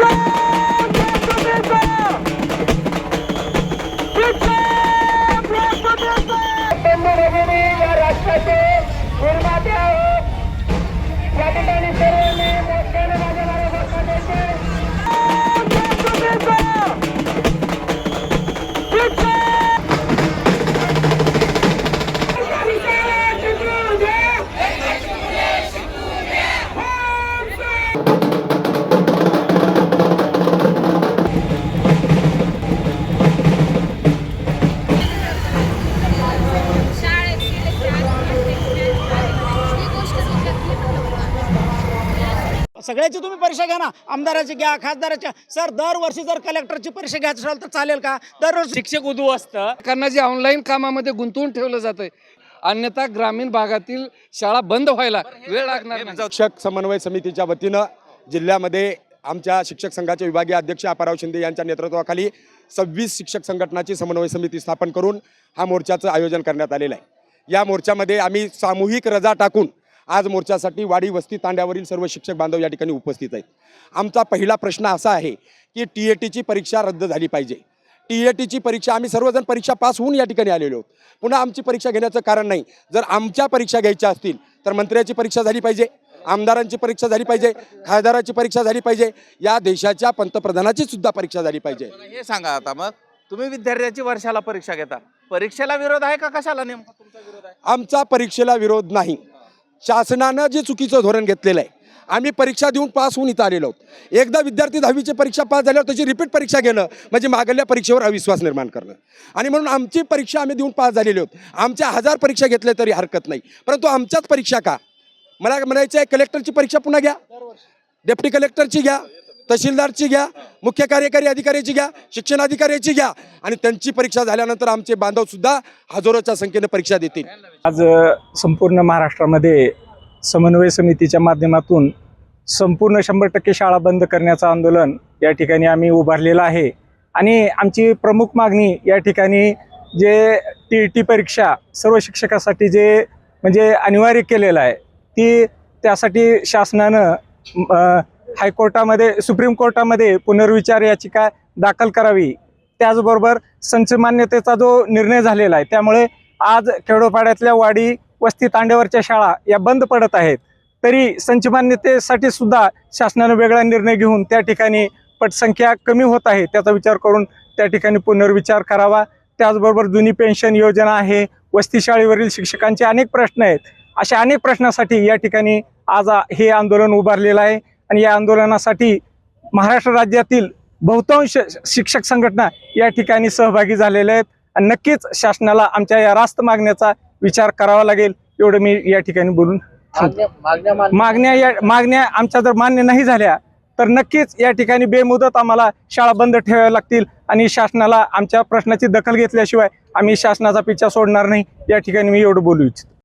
Christmas. सगळ्याची तुम्ही परीक्षा घ्या ना. आमदाराची घ्या खासदाराच्या सर दरवर्षी जर कलेक्टरची परीक्षा घ्यायची असेल तर चालेल का? दरवर्षी शिक्षक उद्ध्वस्त सरकारनं जे ऑनलाईन कामामध्ये गुंतवून ठेवलं जातंय अन्यथा ग्रामीण भागातील शाळा बंद व्हायला वेळ लागणार नाही. शिक्षक समन्वय समितीच्या वतीनं जिल्ह्यामध्ये आमच्या शिक्षक संघाचे विभागीय अध्यक्ष अपाराव शिंदे यांच्या नेतृत्वाखाली सव्वीस शिक्षक संघटनाची समन्वय समिती स्थापन करून हा मोर्चाचं आयोजन करण्यात आलेलं आहे. या मोर्चामध्ये आम्ही सामूहिक रजा टाकून आज मोर्चासाठी वाडी वस्ती तांड्यावरील सर्व शिक्षक बांधव या ठिकाणी उपस्थित आहेत. आमचा पहिला प्रश्न असा आहे की टी ए टीची परीक्षा रद्द झाली पाहिजे. टी ए टीची परीक्षा आम्ही सर्वजण परीक्षा पास होऊन या ठिकाणी आलेलो आहोत. पुन्हा आमची परीक्षा घेण्याचं कारण नाही. जर आमच्या परीक्षा घ्यायच्या असतील तर मंत्र्याची परीक्षा झाली पाहिजे आमदारांची परीक्षा झाली पाहिजे खासदाराची परीक्षा झाली पाहिजे या देशाच्या पंतप्रधानाची सुद्धा परीक्षा झाली पाहिजे. हे सांगा आता मग. तुम्ही विद्यार्थ्याची वर्षाला परीक्षा घेता. परीक्षेला विरोध आहे का कशाला नेमका तुमचा विरोध आहे? आमचा परीक्षेला विरोध नाही. शासनानं जे चुकीचं धोरण घेतलेलं आहे आम्ही परीक्षा देऊन पास होऊन इथं आलेलो आहोत. एकदा विद्यार्थी दहावीची परीक्षा पास झाल्यावर त्याची रिपीट परीक्षा घेणं म्हणजे मागल्या परीक्षेवर अविश्वास निर्माण करणं. आणि म्हणून आमची परीक्षा आम्ही देऊन पास झालेली आहोत. आमच्या हजार परीक्षा घेतल्या तरी हरकत नाही. परंतु आमच्याच परीक्षा का? मला म्हणायचं आहे कलेक्टरची परीक्षा पुन्हा घ्या. डेप्टी कलेक्टरची घ्या. तहसीलदारची घ्या मुख्य कार्यकारी अधिकाऱ्याची घ्या शिक्षण अधिकाऱ्याची घ्या आणि त्यांची परीक्षा झाल्यानंतर आमचे बांधव सुद्धा हजारोच्या संख्येने परीक्षा देतील. आज संपूर्ण महाराष्ट्रामध्ये समन्वय समितीच्या माध्यमातून संपूर्ण शंभर टक्के शाळा बंद करण्याचं आंदोलन या ठिकाणी आम्ही उभारलेलं आहे. आणि आमची प्रमुख मागणी या ठिकाणी जे टी टी परीक्षा सर्व शिक्षकासाठी जे म्हणजे अनिवार्य केलेलं आहे ती त्यासाठी शासनानं हायकोर्टामध्ये सुप्रीम कोर्टामध्ये पुनर्विचार याचिका दाखल करावी. त्याचबरोबर संचमान्यतेचा जो निर्णय झालेला आहे त्यामुळे आज खेडोपाड्यातल्या वाडी वस्ती तांड्यावरच्या शाळा या बंद पडत आहेत. तरी संचमान्यतेसाठी सुद्धा शासनानं वेगळा निर्णय घेऊन त्या ठिकाणी पटसंख्या कमी होत आहे त्याचा विचार करून त्या ठिकाणी पुनर्विचार करावा. त्याचबरोबर जुनी पेन्शन योजना आहे वस्ती शाळेवरील शिक्षकांचे अनेक प्रश्न आहेत. अशा अनेक प्रश्नासाठी या ठिकाणी आज हे आंदोलन उभारलेलं आहे. आणि या आंदोलनासाठी महाराष्ट्र राज्यातील बहुतांश शिक्षक संघटना या ठिकाणी सहभागी झालेल्या आहेत. आणि नक्कीच शासनाला आमच्या या रास्त मागण्याचा विचार करावा लागेल एवढं मी या ठिकाणी बोलून. मागण्या या मागण्या आमच्या जर मान्य नाही झाल्या तर नक्कीच या ठिकाणी बेमुदत आम्हाला शाळा बंद ठेवाव्या लागतील आणि शासनाला आमच्या प्रश्नाची दखल घेतल्याशिवाय आम्ही शासनाचा पिच्छा सोडणार नाही. या ठिकाणी मी एवढं बोलू इच्छितो.